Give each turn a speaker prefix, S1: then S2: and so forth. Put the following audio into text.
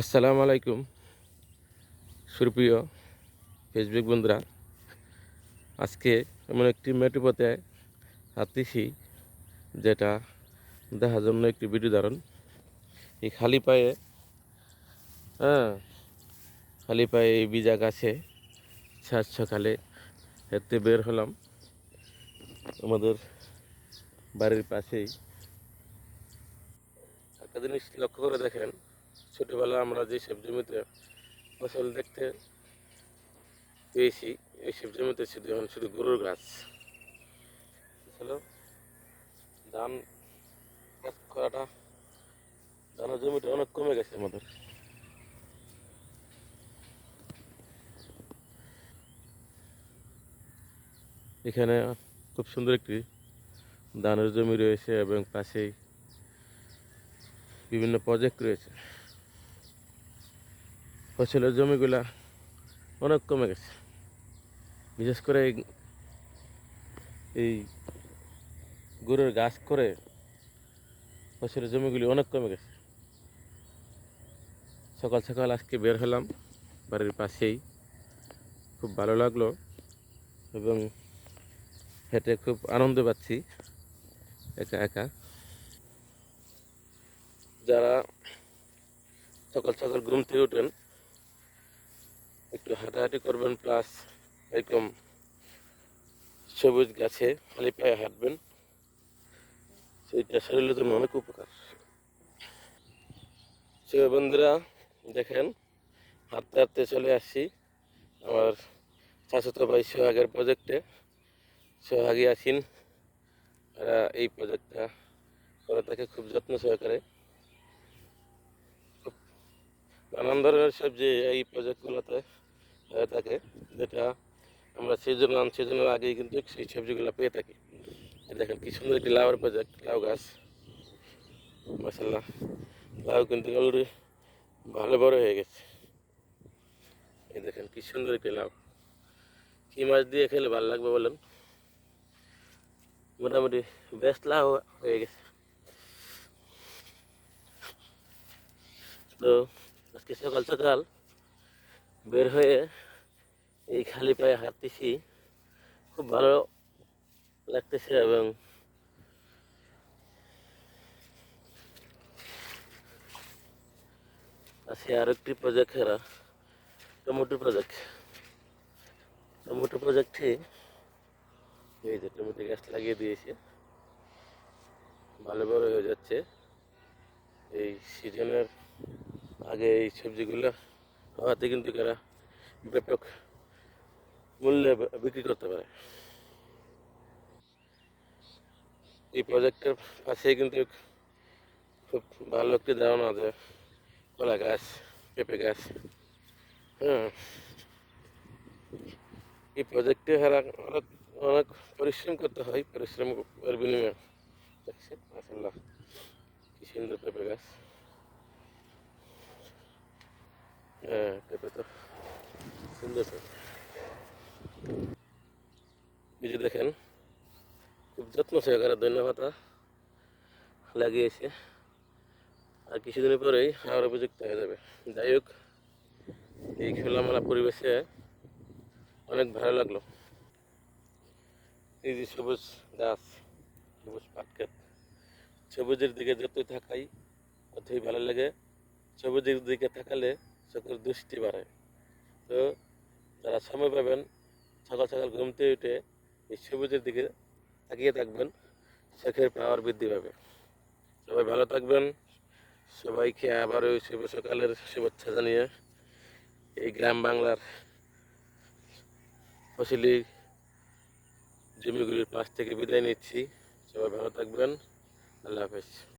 S1: আসসালামু আলাইকুম। সুপ্রিয় ফেসবুক বন্ধুরা, আজকে এমন একটি মেটুপথে হাতিছি যেটা দেখার জন্য একটি ভিডিও ধারণ। এই খালি পায়ে হ্যাঁ খালি পায়ে এই বিজা গাছে সাত সকালে হেঁটে বের হলাম। আমাদের বাড়ির পাশেই। একটা জিনিস লক্ষ্য করে দেখেন ছোটবেলা আমরা যে সব জমিতে ফসল দেখতে পেয়েছি, এই সব জমিতে শুধু এখন শুধু গরুর গাছ। হলো ধান চাষ করাটা, ধানের জমিটা অনেক কমে গেছে আমাদের। এখানে খুব সুন্দর একটি ধানের জমি রয়েছে এবং পাশেই বিভিন্ন প্রজেক্ট রয়েছে। ফসলের জমিগুলা অনেক কমে গেছে। বিশেষ করে এই- গরুর গাছ করে ফসলের জমিগুলি অনেক কমে গেছে। সকাল সকাল আজকে বের হলাম, বাড়ির পাশেই। খুব ভালো লাগল এবং হেঁটে খুব আনন্দ পাচ্ছি, একা একা। যারা সকাল সকাল ঘুম থেকে উঠেন একটু হাঁটাহাঁটি করবেন প্লাস এরকম সবুজ গাছে খালি পায়ে হাঁটবেন। সেইটা শরীরের জন্য অনেক উপকার। সে বন্ধুরা, দেখেন, হাঁটতে হাঁটতে চলে আসছি আমার চাচাতো ভাই সোহাগের প্রজেক্টে সোহাগী আসিন এরা এই প্রজেক্টটা করে থাকে খুব যত্ন সহকারে। নানান ধরনের সবজি এই প্রজেক্টগুলোতে হয়ে থাকে, যেটা আমরা সিজন আন সিজনের আগেই কিন্তু সেই সবজিগুলো পেয়ে থাকি। দেখেন কি সুন্দর একটি লাউয়ের প্রজেক্ট লাউ গাছ। মশাল্লাহ লাউ কিন্তু অলরেডি ভালো বড় হয়ে গেছে। এই দেখেন কি সুন্দর একটি লাউ। কি মাছ দিয়ে খেলে ভালো লাগবে বলেন? মোটামুটি বেস্ট লাউ হয়ে গেছে। তো, আজকে সকাল সকাল বের হয়ে এই খালি পায়ে হাঁটতেছি। খুব ভালো লাগতেছে এবং আছে আর একটি প্রজেক্ট এরা টমেটো প্রজেক্ট টমেটো প্রজেক্টে এই যে টমেটো গাছ লাগিয়ে দিয়েছে। ভালো বড় হয়ে যাচ্ছে। এই সিজনের আগে এই সবজিগুলো হওয়াতে কিন্তু এরা ব্যাপক মূল্যে বিক্রি করতে পারে। এই প্রজেক্টের পাশে কিন্তু খুব ভালো একটি ধারণা আছে, কলা গাছ, পেঁপে গাছ হ্যাঁ। এই প্রজেক্টে হারা অনেক অনেক পরিশ্রম করতে হয়, পরিশ্রম বিনিময়ে। মাসাল্লাহ কি সুন্দর পেঁপে গাছ হ্যাঁ পেঁপে তো সুন্দর। পেঁপে এই যে দেখেন, খুব যত্ন সহকারে ধন্যবাদ লাগিয়েছে। আর কিছুদিনের পরেই আবার উপযুক্ত হয়ে যাবে। যাই হোক, এই খোলামেলা পরিবেশে অনেক ভালো লাগল। এই যে সবুজ গাছ, সবুজ পাটকেট সবুজের দিকে যতই থাকাই ততই ভালো লাগে। সবুজের দিকে থাকালে চোখের দৃষ্টি বাড়ে। তো যারা সময় পাবেন, সকাল সকাল ঘুমতে উঠে এই সবুজের দিকে তাকিয়ে থাকবেন, চোখের পাওয়ার বৃদ্ধি পাবে। সবাই ভালো থাকবেন। সবাইকে আবার ওই শুভ সকালের শুভেচ্ছা জানিয়ে এই গ্রাম বাংলার ফসলি জমিগুলির পাশ থেকে বিদায় নিচ্ছি। সবাই ভালো থাকবেন। আল্লাহ হাফেজ।